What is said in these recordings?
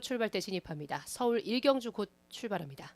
출발대 진입합니다. 서울 일경주 곧 출발합니다.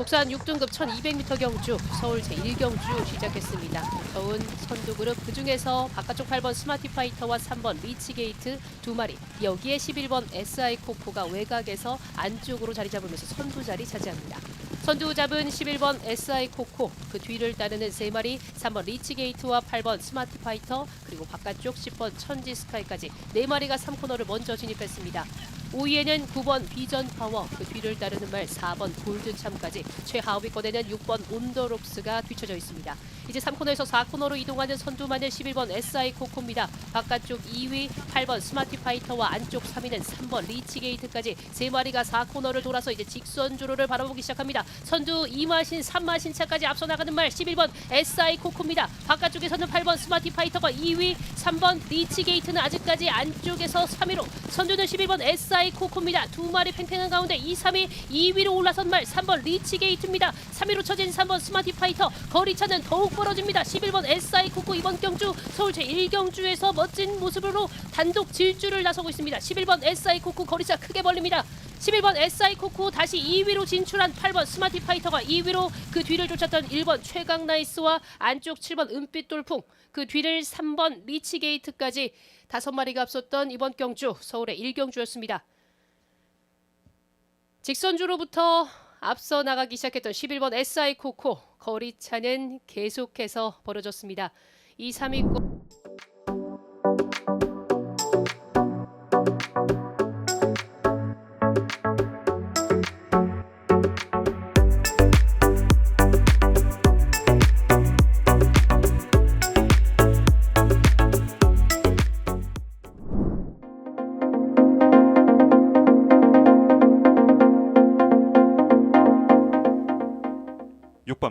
국산 6등급 1200m 경주 서울 제1경주 시작했습니다. 더운 선두그룹 그중에서 바깥쪽 8번 스마티파이터와 3번 리치게이트 두 마리 여기에 11번 SI 코코가 외곽에서 안쪽으로 자리 잡으면서 선두 자리 차지합니다. 선두 잡은 11번 SI 코코 그 뒤를 따르는 세 마리 3번 리치게이트와 8번 스마티파이터 그리고 바깥쪽 10번 천지 스카이까지 네 마리가 3코너를 먼저 진입했습니다. 5위에는 9번 비전 파워, 그 뒤를 따르는 말 4번 골드참까지 최하위권에는 6번 온더롭스가 뒤쳐져 있습니다. 이제 3코너에서 4코너로 이동하는 선두만은 11번 SI 코코입니다. 바깥쪽 2위 8번 스마티 파이터와 안쪽 3위는 3번 리치게이트까지 세 마리가 4코너를 돌아서 이제 직선 주로를 바라보기 시작합니다. 선두 2마신 3마신 차까지 앞서 나가는 말 11번 SI 코코입니다. 바깥쪽에서는 8번 스마티 파이터가 2위, 3번 리치게이트는 아직까지 안쪽에서 3위로 선두는 11번 SI 코코입니다. 두 마리 팽팽한 가운데 2, 3위 2위로 올라선 말 3번 리치게이트입니다. 3위로 쳐진 3번 스마티파이터 거리차는 더욱 벌어집니다. 11번 SI 코코 이번 경주 서울 제1경주에서 멋진 모습으로 단독 질주를 나서고 있습니다. 11번 SI 코코 거리차 크게 벌립니다. 11번 SI 코코 다시 2위로 진출한 8번 스마티 파이터가 2위로 그 뒤를 쫓았던 1번 최강 나이스와 안쪽 7번 은빛 돌풍 그 뒤를 3번 리치 게이트까지 다섯 마리가 앞섰던 이번 경주 서울의 1경주였습니다. 직선주로부터 앞서 나가기 시작했던 11번 SI 코코 거리차는 계속해서 벌어졌습니다. 2, 3위권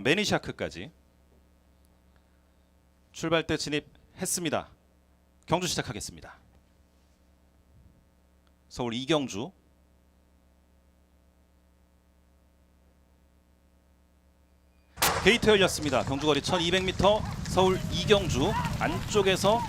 매니샤크까지 출발대 진입했습니다. 경주 시작하겠습니다. 서울 이경주 게이트 열렸습니다. 경주거리 1200m 서울 이경주 안쪽에서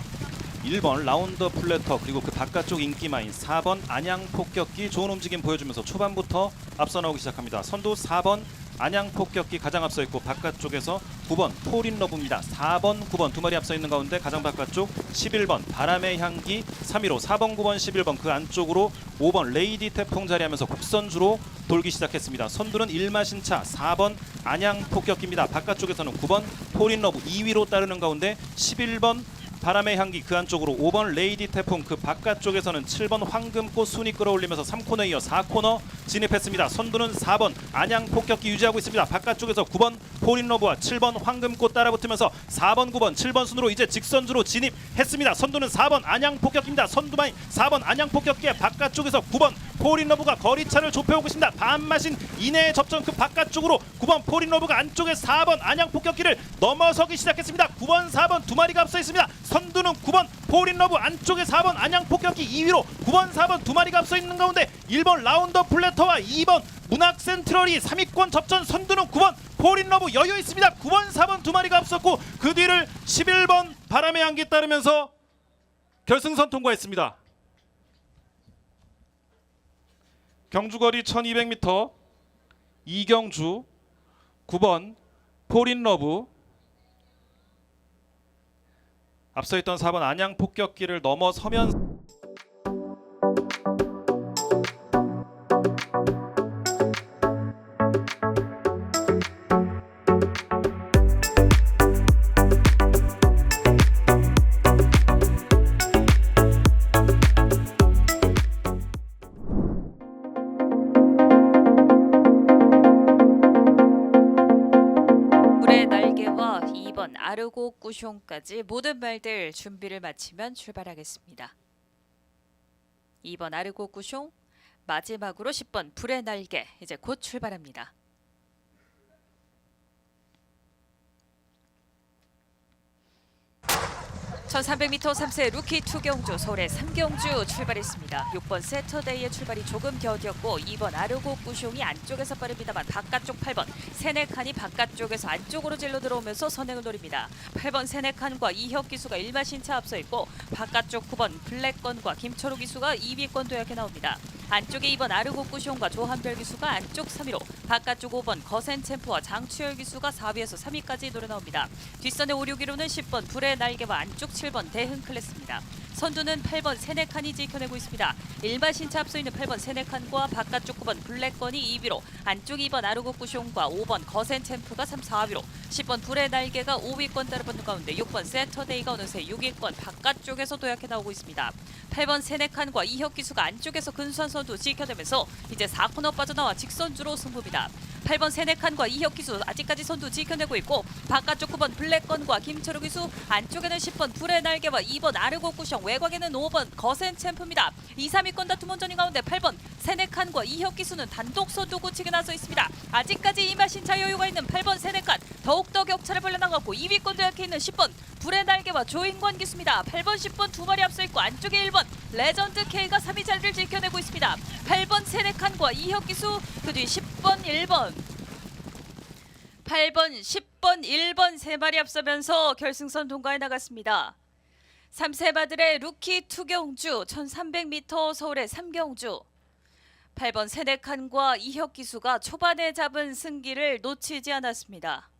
1번 라운더 플래터 그리고 그 바깥쪽 인기마인 4번 안양 폭격기 좋은 움직임 보여주면서 초반부터 앞서 나오기 시작합니다. 선두 4번 안양 폭격기 가장 앞서 있고 바깥쪽에서 9번 포린 러브입니다. 4번 9번 두 마리 앞서 있는 가운데 가장 바깥쪽 11번 바람의 향기 3위로 4번 9번 11번 그 안쪽으로 5번 레이디 태풍 자리하면서 국선주로 돌기 시작했습니다. 선두는 1마신차 4번 안양 폭격기입니다. 바깥쪽에서는 9번 포린 러브 2위로 따르는 가운데 11번 바람의 향기 그 안쪽으로 5번 레이디 태풍 그 바깥쪽에서는 7번 황금꽃 순위 끌어올리면서 3코너 이어 4코너 진입했습니다. 선두는 4번 안양 폭격기 유지하고 있습니다. 바깥쪽에서 9번 포린러브와 7번 황금꽃 따라붙으면서 4번 9번 7번 순으로 이제 직선주로 진입했습니다. 선두는 4번 안양 폭격기입니다. 선두마인 4번 안양 폭격기의 바깥쪽에서 9번 포린러브가 거리차를 좁혀오고 있습니다. 반마신 이내에 접전 그 바깥쪽으로 9번 포린러브가 안쪽에 4번 안양 폭격기를 넘어서기 시작했습니다. 9번 4번 두 마리가 앞서 있습니다. 선두는 9번 포린러브 안쪽에 4번 안양 폭격기 2위로 9번 4번 두 마리가 앞서 있는 가운데 1번 라운더 플래터와 2번 문학 센트럴이 3위권 접전 선두는 9번 포린러브 여유 있습니다. 9번 4번 두 마리가 앞섰고 그 뒤를 11번 바람의 향기 따르면서 결승선 통과했습니다. 경주거리 1200m 이경주 9번 포린러브. 앞서 있던 4번 안양 폭격기를 넘어서면 불 꾸숑까지 모든 말들 준비를 마치면 출발하겠습니다. 2번 아르고 꾸숑 마지막으로 10번 불의 날개 이제 곧 출발합니다. 1300m 3세 루키 투경주 서울의 3경주 출발했습니다. 6번 세터데이의 출발이 조금 더뎠고 2번 아르고 꾸숑이 안쪽에서 빠릅니다만 바깥쪽 8번 세네칸이 바깥쪽에서 안쪽으로 질러 들어오면서 선행을 노립니다. 8번 세네칸과 이혁 기수가 1마신차 앞서 있고 바깥쪽 9번 블랙건과 김철우 기수가 2위권 도약해 나옵니다. 안쪽에 2번 아르고 꾸숑과 조한별 기수가 안쪽 3위로 바깥쪽 5번 거센 챔프와 장추열 기수가 4위에서 3위까지 노려 나옵니다. 뒷선의 5, 6위로는 10번 불의 날개와 안쪽 7번 대흥 클래스입니다. 선두는 8번 세네칸이 지켜내고 있습니다. 일반 신차 앞서 있는 8번 세네칸과 바깥쪽 9번 블랙건이 2위로 안쪽 2번 아르고 꾸숑과 5번 거센 챔프가 3, 4위로 10번 불의 날개가 5위권 따라붙는 가운데 6번 세터데이가 어느새 6위권 바깥쪽에서 도약해 나오고 있습니다. 8번 세네칸과 이혁 기수가 안쪽에서 근수한 선두 지켜내면서 이제 4코너 빠져나와 직선주로 승부입니다. 8번 세네칸과 이혁 기수 아직까지 선두 지켜내고 있고 바깥쪽 9번 블랙건과 김철우 기수 안쪽에는 10번 불의 날개와 2번 아르고 꾸숑 외곽에는 5번 거센 챔프입니다. 2, 3위권 다툼 원전인 가운데 8번 세네칸과 이혁 기수는 단독 선두 구치게 나서 있습니다. 아직까지 이마신차 여유가 있는 8번 세네칸 더욱더 격차를 벌려나갔고 2위권 도 약해 있는 10번 불의 날개와 조인권 기수입니다. 8번 10번 두 마리 앞서 있고 안쪽에 1번 레전드 K가 3위 자리를 지켜내고 있습니다. 8번 세네칸과 이혁 기수 그 뒤 10번 1번 8번 10번 1번 세 마리 앞서면서 결승선 통과해 나갔습니다. 3세바들의 루키 투경주 1300m 서울의 3경주 8번 세네칸과 이혁 기수가 초반에 잡은 승기를 놓치지 않았습니다.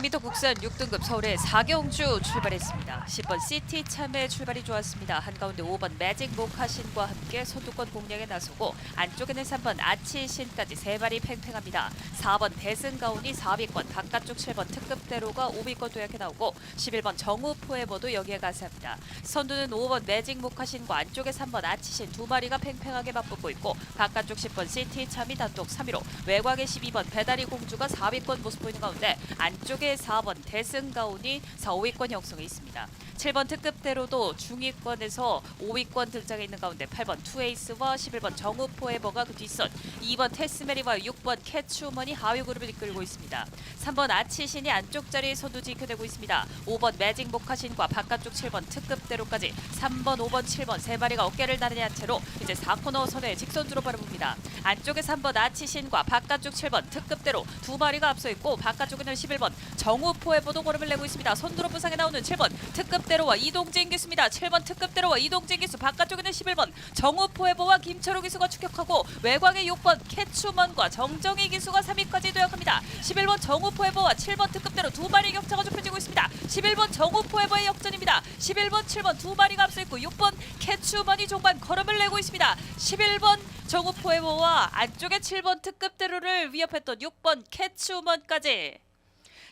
invito 국산 6등급 서울의 4경주 출발했습니다. 10번 시티 참의 출발이 좋았습니다. 한가운데 5번 매직 모카신과 함께 선두권 공략에 나서고 안쪽에는 3번 아치신까지 세 발이 팽팽합니다. 4번 대승가온이 4위권, 바깥쪽 7번 특급대로가 5위권 도약해 나오고 11번 정우포에버도 여기에 가세합니다. 선두는 5번 매직 모카신과 안쪽에 3번 아치신 두 마리가 팽팽하게 맞붙고 있고 바깥쪽 10번 시티 참이 단독 3위로 외곽의 12번 배다리 공주가 4위권 모습 보이는 가운데 안쪽에 4번 대승가온이 4, 5위권 형성해 있습니다. 7번 특급대로도 중위권에서 5위권 등장해 있는 가운데 8번 투에이스와 11번 정우포에버가 그 뒷선 2번 테스메리와 6번 캐츠우먼이 하위 그룹을 이끌고 있습니다. 3번 아치신이 안쪽 자리에 선두 지켜내고 있습니다. 5번 매직 모카신과 바깥쪽 7번 특급대로까지 3번, 5번, 7번 세 마리가 어깨를 나란히 한 채로 이제 4코너 선에 직선주로 바라봅니다. 안쪽에 3번 아치신과 바깥쪽 7번 특급대로 두 마리가 앞서 있고 바깥쪽에는 11번 정우 포에버도 걸음을 내고 있습니다. 선두로 부상에 나오는 7번 특급대로와 이동진 기수입니다. 7번 특급대로와 이동진 기수 바깥쪽에는 11번 정우포에버와 김철우 기수가 추격하고 외곽에 6번 캐츠먼과 정정희 기수가 3위까지 도약합니다. 11번 정우포에버와 7번 특급대로 두 마리 격차가 좁혀지고 있습니다. 11번 정우포에버의 역전입니다. 11번 7번 두 마리가 앞서 있고 6번 캐츠먼이 종반 걸음을 내고 있습니다. 11번 정우포에버와 안쪽에 7번 특급대로를 위협했던 6번 캐츠우먼까지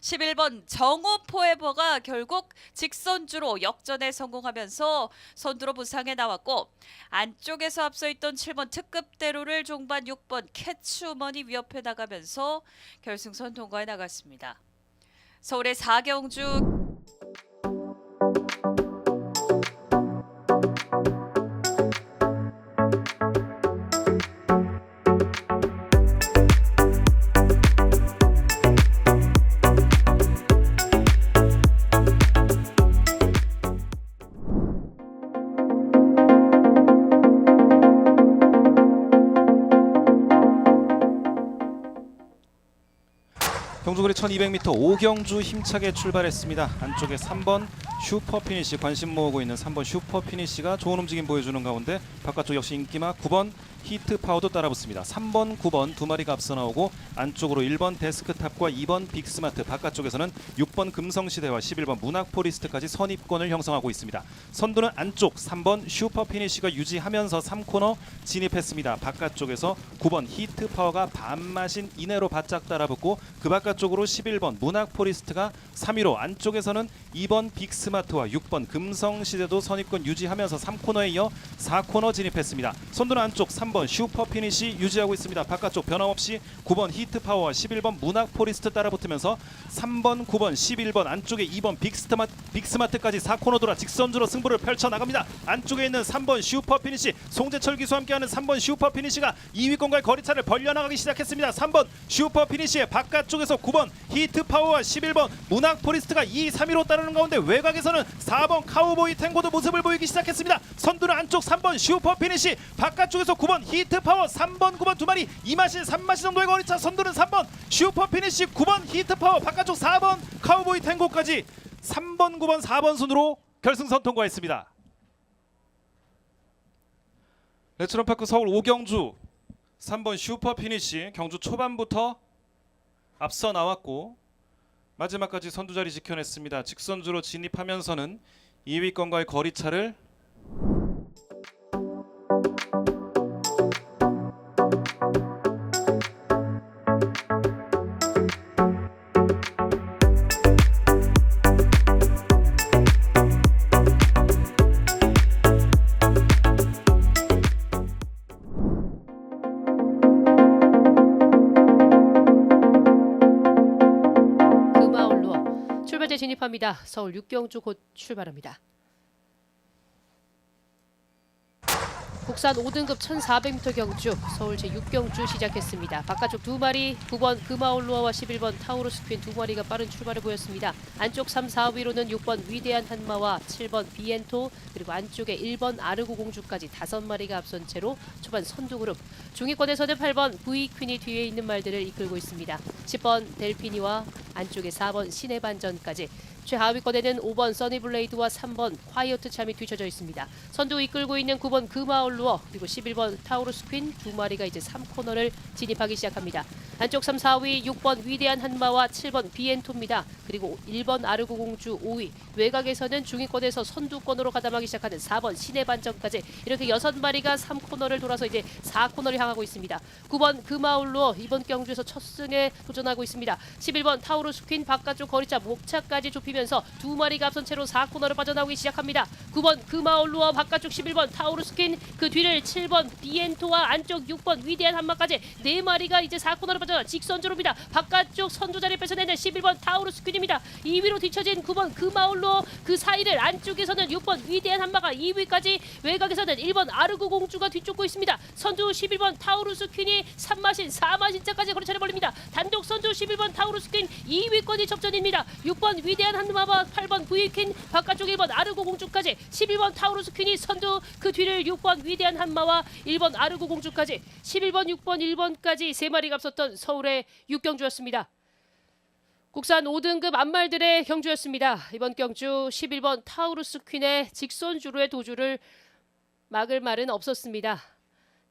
11번 정우 포에버가 결국 직선주로 역전에 성공하면서 선두로 부상에 나왔고 안쪽에서 앞서 있던 7번 특급대로를 종반 6번 캐츠우먼이 위협해 나가면서 결승선 통과해 나갔습니다. 서울의 4경주 1200m 오경주 힘차게 출발했습니다. 안쪽에 3번 슈퍼 피니시 관심 모으고 있는 3번 슈퍼 피니시가 좋은 움직임 보여주는 가운데 바깥쪽 역시 인기마 9번 히트 파워도 따라붙습니다. 3번, 9번 두 마리가 앞서 나오고 안쪽으로 1번 데스크탑과 2번 빅스마트 바깥쪽에서는 6번 금성시대와 11번 문학포리스트까지 선입권을 형성하고 있습니다. 선두는 안쪽 3번 슈퍼 피니시가 유지하면서 3코너 진입했습니다. 바깥쪽에서 9번 히트 파워가 반마신 이내로 바짝 따라붙고 그 바깥쪽으로 11번 문학포리스트가 3위로 안쪽에서는 2번 빅스 빅 스마트와 6번 금성시대도 선입권 유지하면서 3코너에 이어 4코너 진입했습니다. 선두는 안쪽 3번 슈퍼 피니시 유지하고 있습니다. 바깥쪽 변함없이 9번 히트파워와 11번 문학 포리스트 따라붙으면서 3번, 9번, 11번 안쪽에 2번 빅스마, 빅스마트까지 4코너 돌아 직선주로 승부를 펼쳐나갑니다. 안쪽에 있는 3번 슈퍼 피니시 송재철 기수 함께하는 3번 슈퍼 피니시가 2위권과의 거리차를 벌려나가기 시작했습니다. 3번 슈퍼 피니시의 바깥쪽에서 9번 히트파워와 11번 문학 포리스트가 2, 3위로 따르는 가운데 외곽에 서는 4번 카우보이 탱고도 모습을 보이기 시작했습니다. 선두는 안쪽 3번 슈퍼 피니시 바깥쪽에서 9번 히트 파워 3번 9번 두 마리 2마신 3마신 정도의 거리차 선두는 3번 슈퍼 피니시 9번 히트 파워 바깥쪽 4번 카우보이 탱고까지 3번 9번 4번 순으로 결승선 통과했습니다. 레츠런파크 서울 오경주 3번 슈퍼 피니시 경주 초반부터 앞서 나왔고 마지막까지 선두 자리 지켜냈습니다. 직선주로 진입하면서는 2위권과의 거리차를 진입합니다. 서울 육경주 곧 출발합니다. 국산 5등급 1400m 경주 서울 제6경주 시작했습니다. 바깥쪽 두 마리 9번 금아울루어와 11번 타우루스 퀸 두 마리가 빠른 출발을 보였습니다. 안쪽 3, 4위로는 6번 위대한 한마와 7번 비엔토 그리고 안쪽에 1번 아르고 공주까지 다섯 마리가 앞선 채로 초반 선두 그룹 중위권에서는 8번 V 퀸이 뒤에 있는 말들을 이끌고 있습니다. 10번 델피니와 안쪽에 4번 신의 반전까지 최하위권에는 5번 써니블레이드와 3번 콰이어트 참이 뒤쳐져 있습니다. 선두 이끌고 있는 9번 금아울루어 그리고 11번 타우루스 퀸 두 마리가 이제 3코너를 진입하기 시작합니다. 안쪽 3, 4위 6번 위대한 한마와 7번 비엔토입니다. 그리고 1번 아르고 공주 5위 외곽에서는 중위권에서 선두권으로 가담하기 시작하는 4번 신의 반전까지 이렇게 여섯 마리가 3코너를 돌아서 이제 4코너를 향하고 있습니다. 9번 금아울루어 이번 경주에서 첫 승에 도전하고 있습니다. 11번 타우루스 퀸 바깥쪽 거리차 목차까지 좁히면 서 두 마리가 앞선 채로 4코너를 빠져나오기 시작합니다. 9번 금아울루어 바깥쪽 11번 타우루스 퀸그 뒤를 7번 비엔토와 안쪽 6번 위대한 한마까지 네 마리가 이제 4코너를 빠져 직선주로입니다. 바깥쪽 선두 자리 뺏어내는 11번 타우루스 퀸입니다. 2위로 뒤처진 9번 금아울루어 그 사이를 안쪽에서는 6번 위대한 한마가 2위까지 외곽에서는 1번 아르고 공주가 뒤쫓고 있습니다. 선두 11번 타우루스 퀸이 3마신 4마신차까지 거리차를 벌립니다. 단독 선두 11번 타우루스 퀸 2위권이 접전입니다. 6번 위대한 한마와 8번 부이퀸 바깥쪽 1번 아르고 공주까지 11번 타우루스 퀸이 선두 그 뒤를 6번 위대한 한마와 1번 아르고 공주까지 11번 6번 1번까지 세 마리가 앞섰던 서울의 육경주였습니다. 국산 5등급 안말들의 경주였습니다. 이번 경주 11번 타우루스 퀸의 직선주로의 도주를 막을 말은 없었습니다.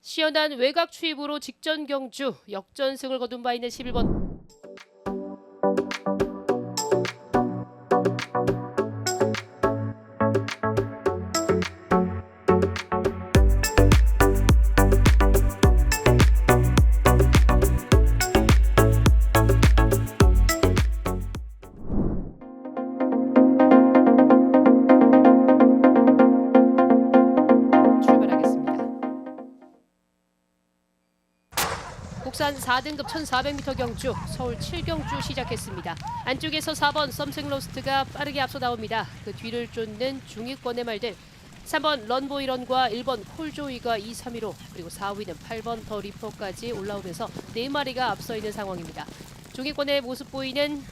시원한 외곽 추입으로 직전 경주 역전승을 거둔 바 있는 11번 4등급 1400m 경주 서울 7경주 시작했습니다. 안쪽에서 4번 썸생 로스트가 빠르게 앞서 나옵니다. 그 뒤를 쫓는 중위권의 말들 3번 런보이런과 1번 콜조이가 2, 3위로 그리고 4위는 8번 더 리퍼까지 올라오면서 4마리가 앞서 있는 상황입니다. 중위권의 모습 보이는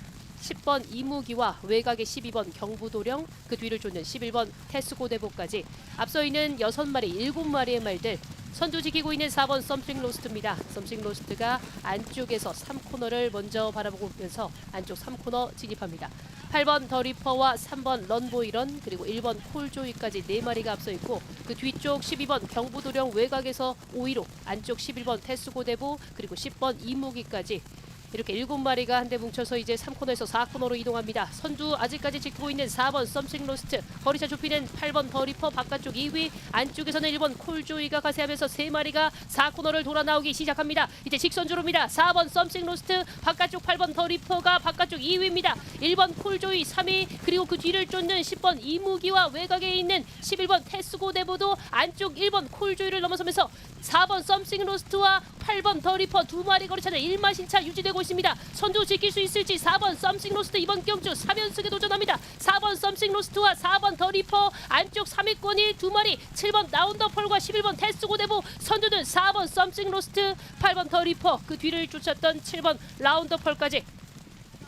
10번 이무기와 외곽의 12번 경부도령 그 뒤를 쫓는 11번 테스고대보까지 앞서 있는 6마리 7마리의 말들 선두 지키고 있는 4번 썸씽 로스트입니다. 썸씽 로스트가 안쪽에서 3코너를 먼저 바라보면서 안쪽 3코너 진입합니다. 8번 더 리퍼와 3번 런보이런 그리고 1번 콜조이까지 4마리가 앞서 있고 그 뒤쪽 12번 경부도령 외곽에서 5위로 안쪽 11번 테스고대보 그리고 10번 이무기까지 이렇게 일곱 마리가 한데 뭉쳐서 이제 3코너에서 4코너로 이동합니다. 선두 아직까지 지키고 있는 4번 썸씽 로스트 거리차 좁히는 8번 더리퍼 바깥쪽 2위 안쪽에서는 1번 콜조이가 가세하면서 세 마리가 4코너를 돌아 나오기 시작합니다. 이제 직선주로입니다. 4번 썸씽 로스트 바깥쪽 8번 더리퍼가 바깥쪽 2위입니다. 1번 콜조이 3위 그리고 그 뒤를 쫓는 10번 이무기와 외곽에 있는 11번 테스고 데보도 안쪽 1번 콜조이를 넘어서면서 4번 썸씽 로스트와 8번 더리퍼 두 마리 거리차는 1마신차 유지되고 있습니다. 선두 지킬 수 있을지 4번 썸씽 로스트 이번 경주 3연승에 도전합니다. 4번 썸씽 로스트와 4번 더 리퍼 안쪽 3위권이 두 마리 7번 나운더 펄과 11번 테스고 데보 선두는 4번 썸씽 로스트 8번 더 리퍼 그 뒤를 쫓았던 7번 라운더 펄까지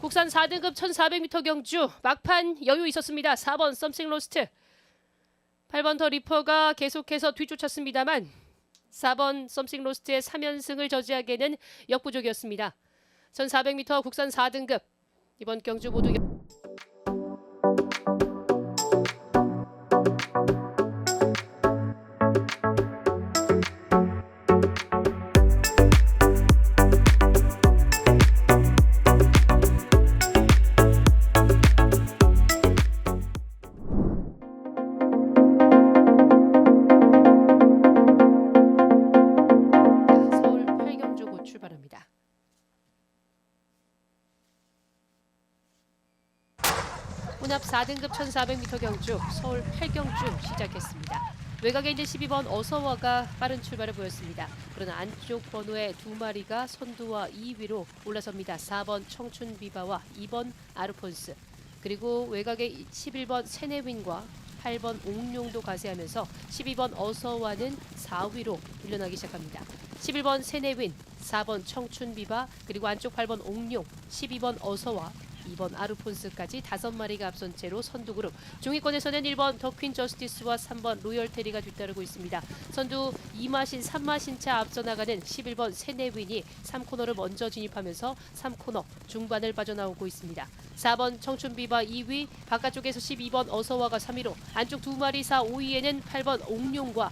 국산 4등급 1400m 경주 막판 여유 있었습니다. 4번 썸씽 로스트 8번 더 리퍼가 계속해서 뒤쫓았습니다만 4번 썸씽 로스트의 3연승을 저지하기에는 역부족이었습니다. 1400m 국산 4등급. 이번 경주 모두 4등급 1400m 경주 서울 8경주 시작했습니다. 외곽에 있는 12번 어서와가 빠른 출발을 보였습니다. 그러나 안쪽 번호의 두 마리가 선두와 2위로 올라섭니다. 4번 청춘 비바와 2번 아르폰스 그리고 외곽에 11번 세네윈과 8번 옥룡도 가세하면서 12번 어서와는 4위로 밀려나기 시작합니다. 11번 세네윈, 4번 청춘비바, 그리고 안쪽 8번 옥룡, 12번 어서와, 2번 아르폰스까지 다섯 마리가 앞선 채로 선두 그룹. 중위권에서는 1번 더퀸 저스티스와 3번 로열 테리가 뒤따르고 있습니다. 선두 2마신 3마신 차 앞서 나가는 11번 세네윈이 3코너를 먼저 진입하면서 3코너 중반을 빠져나오고 있습니다. 4번 청춘비바 2위, 바깥쪽에서 12번 어서와가 3위로 안쪽 두 마리 4, 5위에는 8번 옥룡과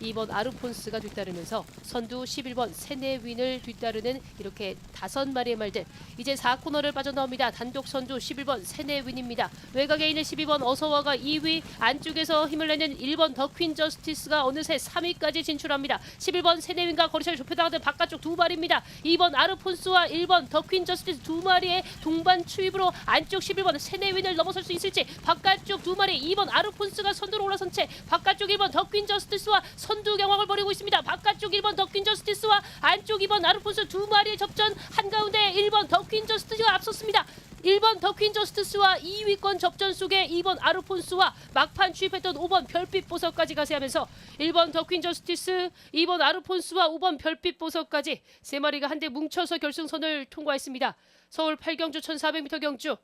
2번 아르폰스가 뒤따르면서 선두 11번 세네윈을 뒤따르는 이렇게 다섯 마리의 말들 이제 4코너를 빠져나옵니다. 단독 선두 11번 세네윈입니다. 외곽에 있는 12번 어서와가 2위 안쪽에서 힘을 내는 1번 더퀸 저스티스가 어느새 3위까지 진출합니다. 11번 세네윈과 거리차를 좁혀나가는 바깥쪽 두 마리입니다. 2번 아르폰스와 1번 더퀸 저스티스 두 마리의 동반 추입으로 안쪽 11번 세네윈을 넘어설 수 있을지 바깥쪽 두 마리 2번 아르폰스가 선두로 올라선 채 바깥쪽 1번 더퀸 저스티스와 선두 경황을 벌이고 있습니다. 바깥쪽 1번 더퀸 저스티스와 안쪽 2번 아르폰스 두 마리의 접전 한가운데 1번 더퀸 저스티스가 앞섰습니다. 1번 더퀸 저스티스와 2위권 접전 속에 2번 아르폰스와 막판 취입했던 5번 별빛 보석까지 가세하면서 1번 더퀸 저스티스, 2번 아르폰스와 5번 별빛 보석까지 세 마리가 한데 뭉쳐서 결승선을 통과했습니다. 서울 8경주 1400m 경주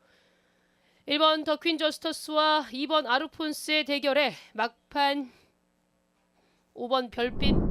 1번 더퀸 저스터스와 2번 아르폰스의 대결에 막판 5번 별빛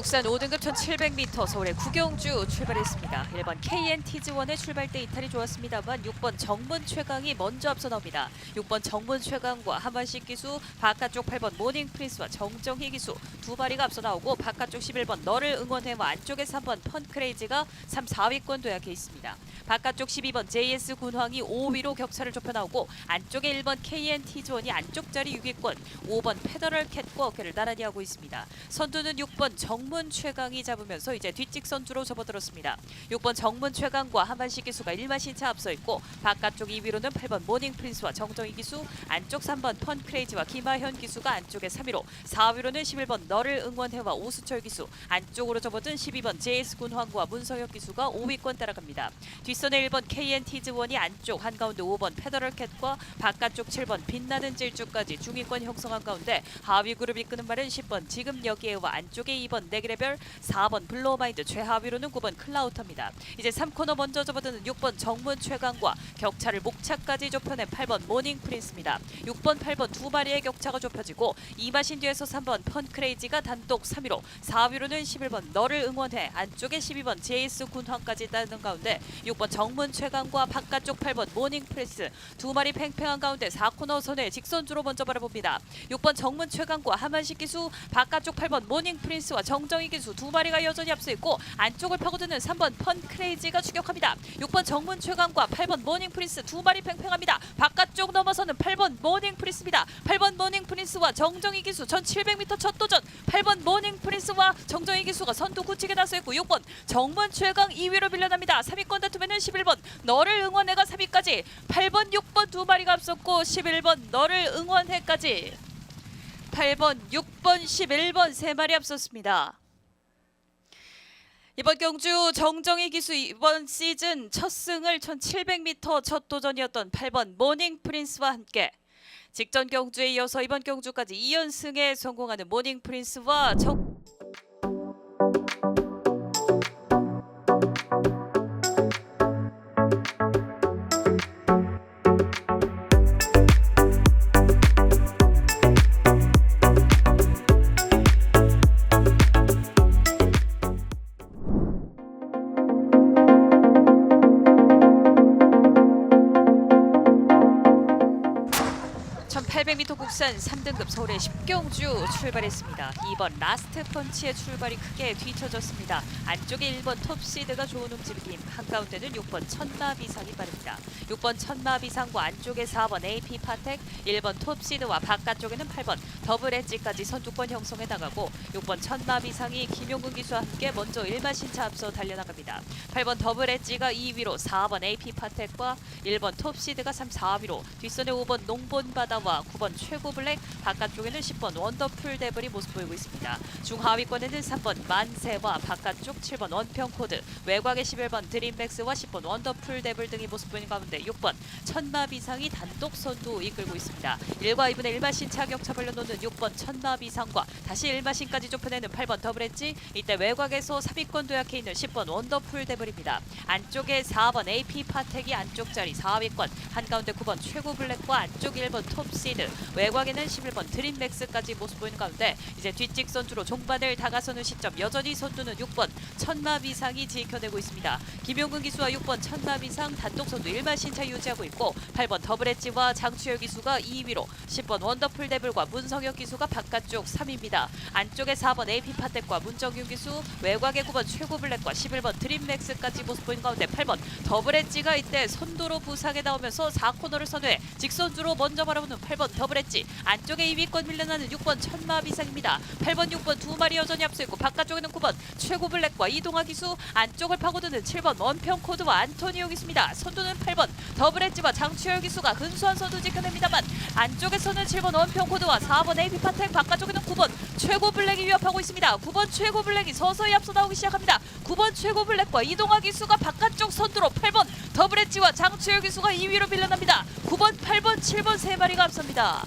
국산 5등급 1700m 서울의 구경주 출발했습니다. 1번 KNT즈1의 출발대 이탈이 좋았습니다만 6번 정문 최강이 먼저 앞서 나옵니다. 6번 정문 최강과 한반식 기수, 바깥쪽 8번 모닝 프린스와 정정희 기수 두 마리가 앞서 나오고 바깥쪽 11번 너를 응원해와 안쪽에 3번 펀크레이지가 3, 4위권 도약해 있습니다. 바깥쪽 12번 JS 군황이 5위로 격차를 좁혀 나오고 안쪽에 1번 KNT즈1이 안쪽 자리 6위권, 5번 페더럴 캣과 어깨를 나란히 하고 있습니다. 선두는 6번 정문 최강이 잡으면서 이제 뒷직 선두로 접어들었습니다. 6번 정문 최강과 한반식 기수가 1마신 차 앞서 있고 바깥쪽 2위로는 8번 모닝 프린스와 정정희 기수, 안쪽 3번 펀크레이지와 김하현 기수가 안쪽에 3위로 4위로는 11번 너를 응원해와 오수철 기수, 안쪽으로 접어든 12번 JS 군황과 문서혁 기수가 5위권 따라갑니다. 뒷선에 1번 KNT즈1이 안쪽 한가운데 5번 페더럴 캣과 바깥쪽 7번 빛나는 질주까지 중위권 형성한 가운데 하위 그룹 이끄는 말은 10번 지금 여기에와 안쪽에 2번 내기레별 4번 블로마인드 최하위로는 9번 클라우터입니다. 이제 3코너 먼저 접어드는 6번 정문 최강과 격차를 목차까지 좁혀낸 8번 모닝 프린스입니다. 6번, 8번 두 마리의 격차가 좁혀지고 이마신 뒤에서 3번 펀크레이 지가 단독 3위로 4위로는 11번 너를 응원해 안쪽에 12번 제이스 군황까지 따는 가운데 6번 정문 최강과 바깥쪽 8번 모닝 프린스 두 마리 팽팽한 가운데 4코너 선에 직선주로 먼저 바라봅니다. 6번 정문 최강과 하만식 기수 바깥쪽 8번 모닝 프린스와 정정희 기수 두 마리가 여전히 앞서 있고 안쪽을 파고드는 3번 펀크레이지가 추격합니다. 6번 정문 최강과 8번 모닝 프린스 두 마리 팽팽합니다. 바깥쪽 넘어서는 8번 모닝 프린스입니다. 8번 모닝 프린스와 정정희 기수 전 700m 첫 도전 8번 모닝 프린스와 정정희 기수가 선두 굳히게 나서있고 6번 정문 최강 2위로 밀려납니다. 3위권 다툼에는 11번 너를 응원해가 3위까지 8번 6번 두 마리가 앞섰고 11번 너를 응원해까지 8번 6번 11번 세 마리 앞섰습니다. 이번 경주 정정희 기수 이번 시즌 첫 승을 1700m 첫 도전이었던 8번 모닝 프린스와 함께 직전 경주에 이어서 이번 경주까지 2연승에 성공하는 모닝 프린스와 정 (1800m) 국산 3등급 서울의 10경주 출발했습니다. 2번 라스트 펀치의 출발이 크게 뒤쳐졌습니다. 안쪽에 1번 톱시드가 좋은 움직임, 한가운데는 6번 천마비상이 빠릅니다. 6번 천마비상과 안쪽에 4번 AP 파텍, 1번 톱시드와 바깥쪽에는 8번 더블 엣지까지 선두권 형성해 나가고 6번 천마비상이 김용근 기수와 함께 먼저 1마 신차 앞서 달려나갑니다. 8번 더블 엣지가 2위로 4번 AP 파텍과 1번 톱시드가 3, 4위로 뒷선에 5번 농본바다 와 9번 최고 블랙 바깥쪽에는 10번 원더풀 데블이 모습 보이고 있습니다. 중하위권에는 3번 만세와 바깥쪽 7번 원평코드 외곽에 11번 드림백스와 10번 원더풀 데블 등이 모습 보이는 가운데 6번 천마비상이 단독 선두 이끌고 있습니다. 1과 2분의 1마신 차격차 벌려놓는 6번 천마비상과 다시 1마신까지 좁혀내는 8번 더블엣지 이때 외곽에서 3위권 도약해 있는 10번 원더풀 데블입니다. 안쪽에 4번 AP 파텍이 안쪽 자리 4위권 한가운데 9번 최고 블랙과 안쪽 1번 톱 시드 외곽에는 11번 드림맥스까지 모습 보이는 가운데 이제 뒷직선주로 종반을 다가서는 시점 여전히 선두는 6번 천마비상이 지켜내고 있습니다. 김용근 기수와 6번 천마비상 단독 선두 1마 신차 유지하고 있고 8번 더블엣지와 장추열 기수가 2위로 10번 원더풀 데블과 문성혁 기수가 바깥쪽 3위입니다. 안쪽에 4번 AP 파텍과 문정윤 기수 외곽에 9번 최고 블랙과 11번 드림맥스까지 모습 보이는 가운데 8번 더블엣지가 이때 선두로 부상에 나오면서 4코너를 선회해 직선주로 먼저 바라보는 8번 더블엣지 안쪽에 2위권 밀려나는 6번 천마 비상입니다. 8번 6번 두 마리 여전히 앞서 있고 바깥쪽에는 9번 최고 블랙과 이동화 기수 안쪽을 파고드는 7번 원평 코드와 안토니오 기수입니다. 선두는 8번 더블엣지와 장추열 기수가 근소한 선두 지켜냅니다만 안쪽에서는 7번 원평 코드와 4번 AP 파텍 바깥쪽에는 9번 최고 블랙이 위협하고 있습니다. 9번 최고 블랙이 서서히 앞서 나오기 시작합니다. 9번 최고 블랙과 이동화 기수가 바깥쪽 선두로 8번 더블엣지와 장추열 기수가 2위로 밀려납니다. 9번, 8번, 7번 세 마리가 앞섭니다.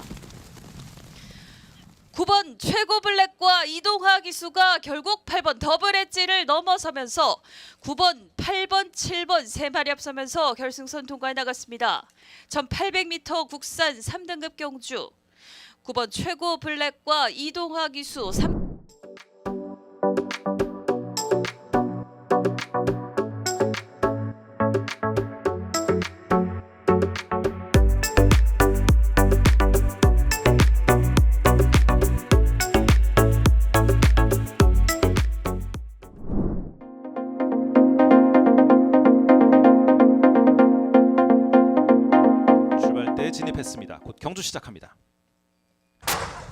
9번 최고 블랙과 이동화 기수가 결국 8번 더블 엣지를 넘어서면서 9번, 8번, 7번 세 마리 앞서면서 결승선 통과해 나갔습니다. 1800m 국산 3등급 경주 9번 최고 블랙과 이동화 기수 3 경주 시작합니다.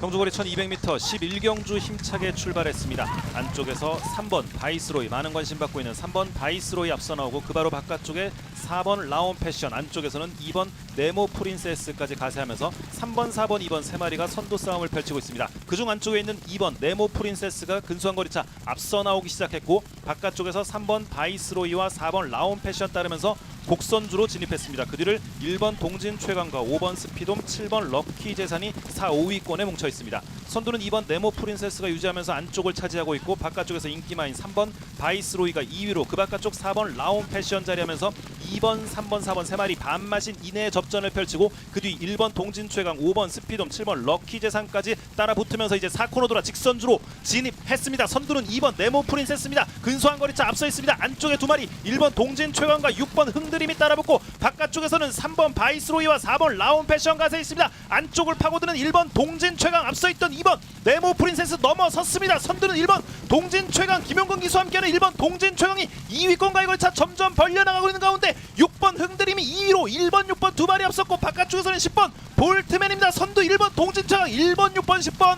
경주거리 1200m 11경주 힘차게 출발했습니다. 안쪽에서 3번 바이스로이 많은 관심 받고 있는 3번 바이스로이 앞서 나오고 그 바로 바깥쪽에 4번 라온 패션 안쪽에서는 2번 네모 프린세스까지 가세하면서 3번 4번 2번 세 마리가 선두 싸움을 펼치고 있습니다. 그중 안쪽에 있는 2번 네모 프린세스가 근소한 거리차 앞서 나오기 시작했고 바깥쪽에서 3번 바이스로이와 4번 라온 패션 따르면서 곡선주로 진입했습니다. 그 뒤를 1번 동진 최강과 5번 스피돔, 7번 럭키 재산이 4, 5위권에 뭉쳐 있습니다. 선두는 2번 네모 프린세스가 유지하면서 안쪽을 차지하고 있고 바깥쪽에서 인기마인 3번 바이스로이가 2위로 그 바깥쪽 4번 라온 패션 자리하면서 2번, 3번, 4번 세 마리 반마신 이내의 접전을 펼치고 그 뒤 1번 동진 최강, 5번 스피돔, 7번 럭키재산까지 따라 붙으면서 이제 4코너 돌아 직선주로 진입했습니다. 선두는 2번 네모 프린세스입니다. 근소한 거리차 앞서 있습니다. 안쪽에 두 마리 1번 동진 최강과 6번 흥드림이 따라붙고 바깥쪽에서는 3번 바이스로이와 4번 라온 패션 가세 있습니다. 안쪽을 파고드는 1번 동진 최강 앞서 있던 2번 네모 프린세스 넘어섰습니다. 선두는 1번 동진 최강 김용근 기수와 함께하는 1번 동진 최강이 2위권과의 걸차 점점 벌려나가고 있는 가운데 6번 흥드림이 2위로 1번 6번 두 마리 앞섰고 바깥쪽에서는 10번. 볼트맨입니다. 선두 1번 동진최강 1번 6번 10번.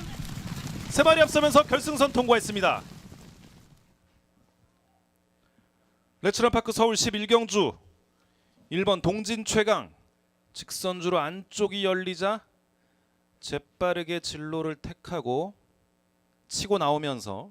세 마리 앞서면서 결승선 통과했습니다. 레츠런파크 서울 11경주. 1번 동진 최강. 직선주로 안쪽이 열리자 재빠르게 진로를 택하고 치고 나오면서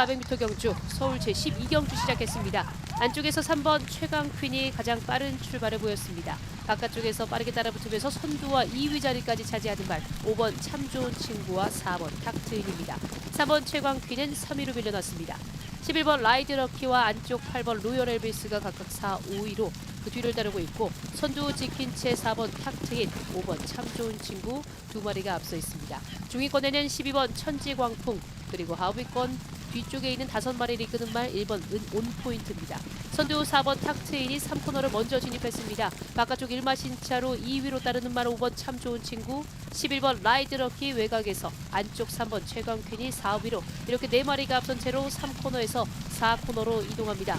3등급 1400m 경주 서울 제12경주 시작했습니다. 안쪽에서 3번 최강 퀸이 가장 빠른 출발을 보였습니다. 바깥쪽에서 빠르게 따라붙으면서 선두와 2위 자리까지 차지하는 말 5번 참 좋은 친구와 4번 탁트인입니다. 3번 최강 퀸은 3위로 밀려났습니다. 11번 라이드 럭키와 안쪽 8번 로열 엘비스가 각각 4, 5위로 그 뒤를 따르고 있고 선두 지킨 채 4번 탁트인, 5번 참 좋은 친구 두 마리가 앞서 있습니다. 중위권에는 12번 천지광풍 그리고 하위권 뒤쪽에 있는 다섯 마리를 이끄는 말 1번 은 온포인트입니다. 선두 4번 탁트인이 3코너를 먼저 진입했습니다. 바깥쪽 1마 신차로 2위로 따르는 말 5번 참 좋은 친구 11번 라이드 럭키 외곽에서 안쪽 3번 최강퀸이 4위로 이렇게 네 마리가 앞선 채로 3코너에서 4코너로 이동합니다.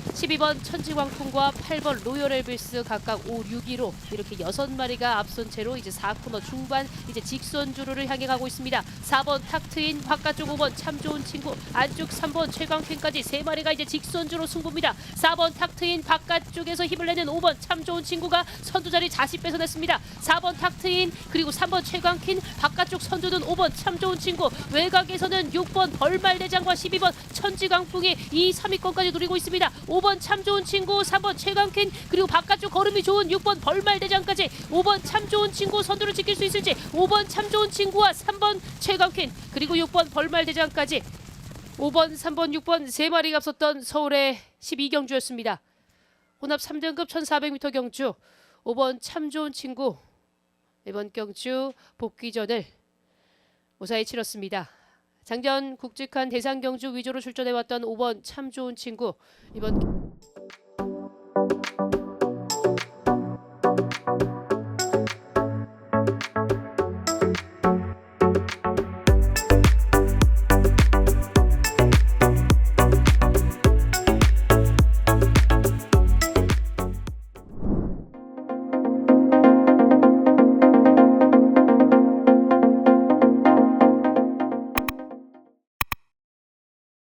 12번 천지광풍과 8번 로열 엘비스 각각 5, 6위로 이렇게 6마리가 앞선 채로 이제 4코너 중반 이제 직선 주로를 향해 가고 있습니다. 4번 탁트인 바깥쪽 5번 참 좋은 친구 안쪽 3번 최강퀸까지 3마리가 이제 직선 주로 승부입니다. 4번 탁트인 바깥쪽에서 힘을 내는 5번 참 좋은 친구가 선두 자리 다시 뺏어냈습니다. 4번 탁트인 그리고 3번 최강퀸 바깥쪽 선두는 5번 참 좋은 친구 외곽에서는 6번 벌말대장과 12번 천지강풍이 2, 3위권까지 누리고 있습니다. 5번 참 좋은 친구, 3번 최강퀸 그리고 바깥쪽 걸음이 좋은 6번 벌말대장까지 5번 참 좋은 친구 선두를 지킬 수 있을지 5번 참 좋은 친구와 3번 최강퀸 그리고 6번 벌말대장까지 5번, 3번, 6번 세 마리가 앞섰던 서울의 12경주였습니다. 혼합 3등급 1400m 경주 5번 참 좋은 친구 이번 경주 복귀전을 무사히 치렀습니다. 작년 굵직한 대상 경주 위주로 출전해왔던 5번 참 좋은 친구 이번